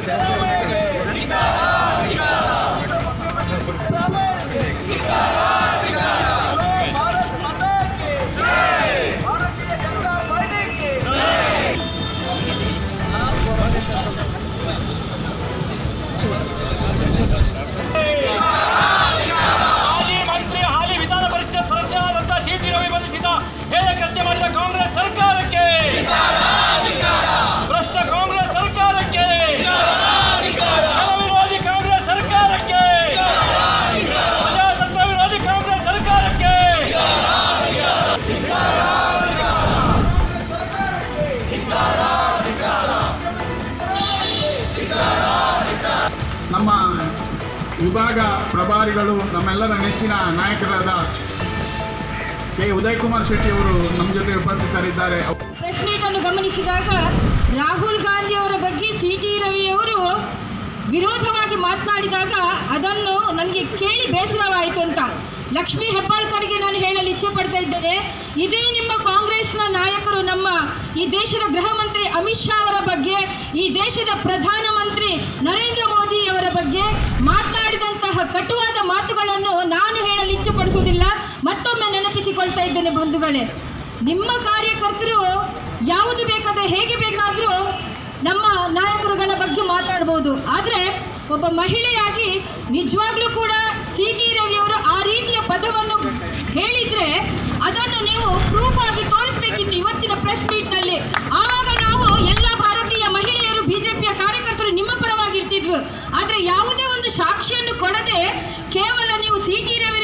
করে দেয় ವಿಭಾಗ ಪ್ರಭಾರಿಗಳು ನಮ್ಮೆಲ್ಲರ ನೆಚ್ಚಿನ ನಾಯಕರಾದ ಕೆ. ಉದಯ್ ಕುಮಾರ್ ಶೆಟ್ಟಿ ಅವರು ನಮ್ಮ ಜೊತೆ ಉಪಸ್ಥಿತರಿದ್ದಾರೆ. ಪ್ರೆಸ್ ಅನ್ನು ಗಮನಿಸಿದಾಗ ರಾಹುಲ್ ಗಾಂಧಿ ಅವರ ಬಗ್ಗೆ ಸಿ ಟಿ ರವಿಯವರು ವಿರೋಧವಾಗಿ ಮಾತನಾಡಿದಾಗ ಅದನ್ನು ನನಗೆ ಕೇಳಿ ಬೇಸರವಾಯಿತು ಅಂತ. ಲಕ್ಷ್ಮೀ ಹೆಬ್ಬಾಳ್ಕರ್ಗೆ ನಾನು ಹೇಳಲು ಇಚ್ಛೆ ಪಡ್ತಾ ಇದ್ದೇನೆ. ಇದೇ ನಿಮ್ಮ ಕಾಂಗ್ರೆಸ್ನ ನಾಯಕರು ನಮ್ಮ ಈ ದೇಶದ ಗೃಹ ಮಂತ್ರಿ ಅಮಿತ್ ಶಾ ಅವರ ಬಗ್ಗೆ, ಈ ದೇಶದ ಪ್ರಧಾನಮಂತ್ರಿ ನರೇಂದ್ರ ಮೋದಿ ಅವರ ಬಗ್ಗೆ ಮಾತನಾಡಿದಂತಹ ಕಟುವಾದ ಮಾತುಗಳನ್ನು ನಾನು ಹೇಳಲು ಇಚ್ಛೆ ಪಡಿಸುವುದಿಲ್ಲ ಮತ್ತೊಮ್ಮೆ ನೆನಪಿಸಿಕೊಳ್ತಾ ಇದ್ದೇನೆ ಬಂಧುಗಳೇ. ನಿಮ್ಮ ಕಾರ್ಯಕರ್ತರು ಯಾವುದು ಬೇಕಾದ್ರೆ, ಹೇಗೆ ಬೇಕಾದರೂ ನಮ್ಮ ನಾಯಕರುಗಳ ಬಗ್ಗೆ ಮಾತಾಡ್ಬೋದು. ಆದರೆ ಒಬ್ಬ ಮಹಿಳೆಯಾಗಿ ನಿಜವಾಗ್ಲೂ ಕೂಡ ಸಿ. ಟಿ ರವಿಯವರು ಆ ರೀತಿಯ ಪದವನ್ನು ಹೇಳಿದರೆ ಅದನ್ನು ನೀವು ಪ್ರೂಫ್ ಆಗಿ ತೋರಿಸ್ಬೇಕಿತ್ತು. ಕೊಡದೆ ಕೇವಲ ನೀವು ಸಿಟಿ ರವಿ